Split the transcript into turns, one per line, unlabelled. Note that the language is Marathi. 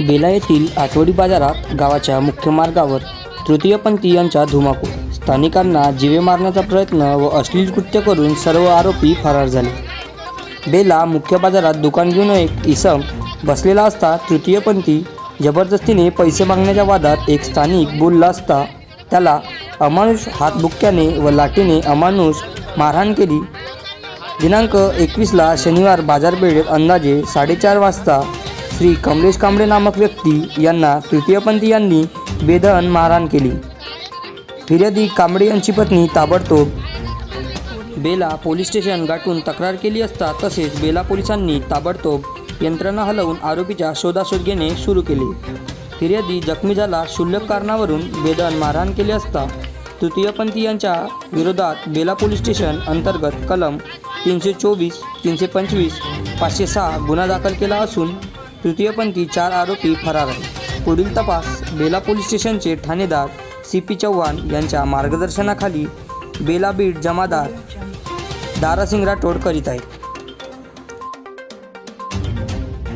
बेला येथील आठवडी बाजारात गावाच्या मुख्य मार्गावर तृतीयपंथीयांचा धुमाकूळ. स्थानिकांना जीवे मारण्याचा प्रयत्न व अश्लील कृत्य करून सर्व आरोपी फरार झाले. बेला मुख्य बाजारात दुकान घेऊन एक इसम बसलेला असता तृतीयपंथी जबरदस्तीने पैसे मागण्याच्या वादात एक स्थानिक बोलला असता त्याला अमानुष हातबुक्क्याने व लाठीने अमानुष मारहाण केली. दिनांक एकवीसला शनिवार बाजारपेठेत अंदाजे साडेचार वाजता श्री कमलेश कांबळे नामक व्यक्ती यांना तृतीयपंथी यांनी बेदन मारहाण केली. फिर्यादी कांबळे यांची पत्नी ताबडतोब बेला पोलीस स्टेशन गाठून तक्रार केली असता तसेच बेला पोलिसांनी ताबडतोब यंत्रणा हलवून आरोपीच्या शोधाशोध घेणे सुरू केले. फिर्यादी जखमी झाला क्षुल्लक कारणावरून बेदन मारहाण केले असता तृतीयपंथी यांच्या विरोधात बेला पोलीस स्टेशन अंतर्गत कलम तीनशे चोवीस तीनशे पंचवीस पाचशे सहा गुन्हा दाखल केला असून तृतीयपंथी चार आरोपी फरार आहेत. पुढील तपास बेला पोलीस स्टेशनचे ठाणेदार सी पी चव्हाण यांच्या मार्गदर्शनाखाली बेला बीड जमादार दारासिंग राठोड करीत आहेत.